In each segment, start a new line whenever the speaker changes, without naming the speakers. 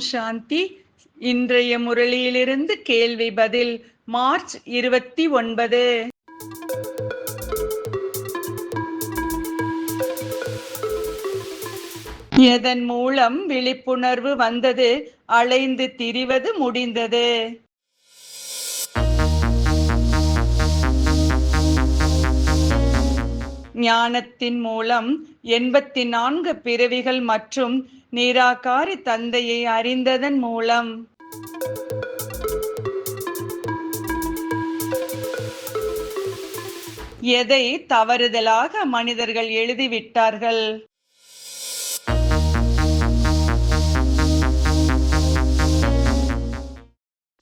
சாந்தி. இன்றைய முரளியிலிருந்து கேள்வி பதில் மார்ச் இருபத்தி ஒன்பது. எதன் மூலம் விழிப்புணர்வு வந்தது? அலைந்து திரிவது முடிந்தது. ஞானத்தின் மூலம் எண்பத்தி நான்கு பிறவிகள் மற்றும் நீராகாரி தந்தையை அறிந்ததன் மூலம். எதை தவறுதலாக மனிதர்கள் எழுதிவிட்டார்கள்?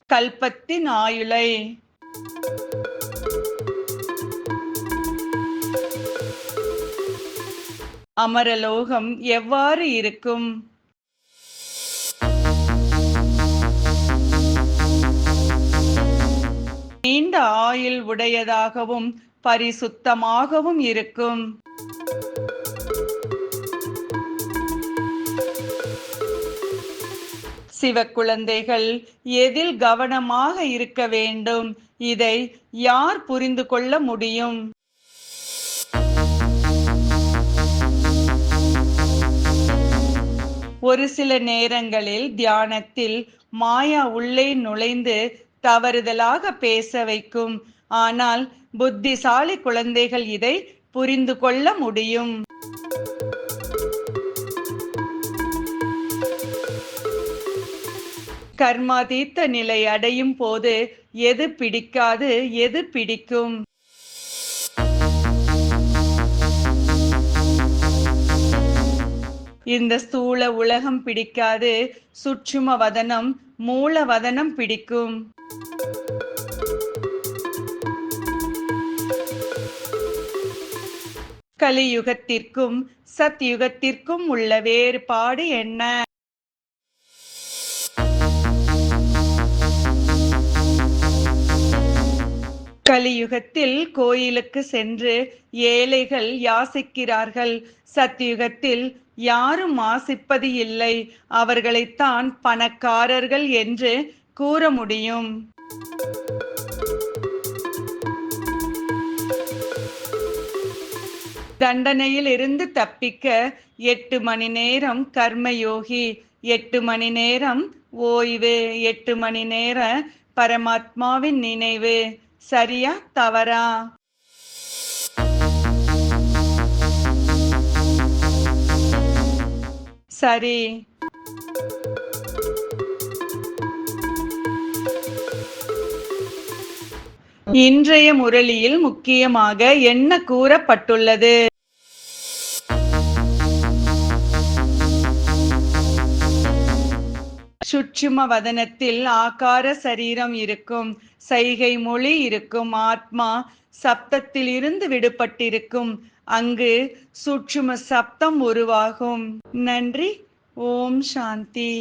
கல்பத்தின் ஆயுளை. அமரலோகம் எவ்வாறு இருக்கும்? நீண்ட ஆயுள் உடையதாகவும் பரிசுத்தமாகவும் இருக்கும். சிவ குழந்தைகள் எதில் கவனமாக இருக்க வேண்டும்? இதை யார் புரிந்து கொள்ள முடியும்? ஒரு சில நேரங்களில் தியானத்தில் மாயா உள்ளே நுழைந்து தவறுதலாக பேச வைக்கும். ஆனால் புத்திசாலி குழந்தைகள் இதை புரிந்து கொள்ள முடியும். கர்மாதீத்த நிலை அடையும் போது எது பிடிக்காது எது பிடிக்கும்? இந்த ஸ்தூல உலகம் பிடிக்காது சுற்றும வதனம் மூல வதனம் பிடிக்கும். கலியுகத்திற்கும் சத்யுகத்திற்கும் உள்ள வேறுபாடு என்ன? கலியுகத்தில் கோயிலுக்கு சென்று ஏழைகள் யாசிக்கிறார்கள். சத்யுகத்தில் யாரும் ஆசிப்பது இல்லை. அவர்களைத்தான் பணக்காரர்கள் என்று கூற முடியும். தண்டனையில் இருந்து தப்பிக்க எட்டு மணி நேரம் கர்மயோகி எட்டு மணி நேரம் ஓய்வு எட்டு மணி நேர பரமாத்மாவின் நினைவு. சரியா தவறா? சரி. இன்றைய முரளியில் முக்கியமாக என்ன கூறப்பட்டுள்ளது? சுற்றும வதனத்தில் ஆகார சரீரம் இருக்கும். சைகை மொழி இருக்கும் ஆத்மா சப்தத்தில் இருந்து விடுபட்டிருக்கும். அங்கு சுற்றும சப்தம் உருவாகும். நன்றி. ஓம் சாந்தி.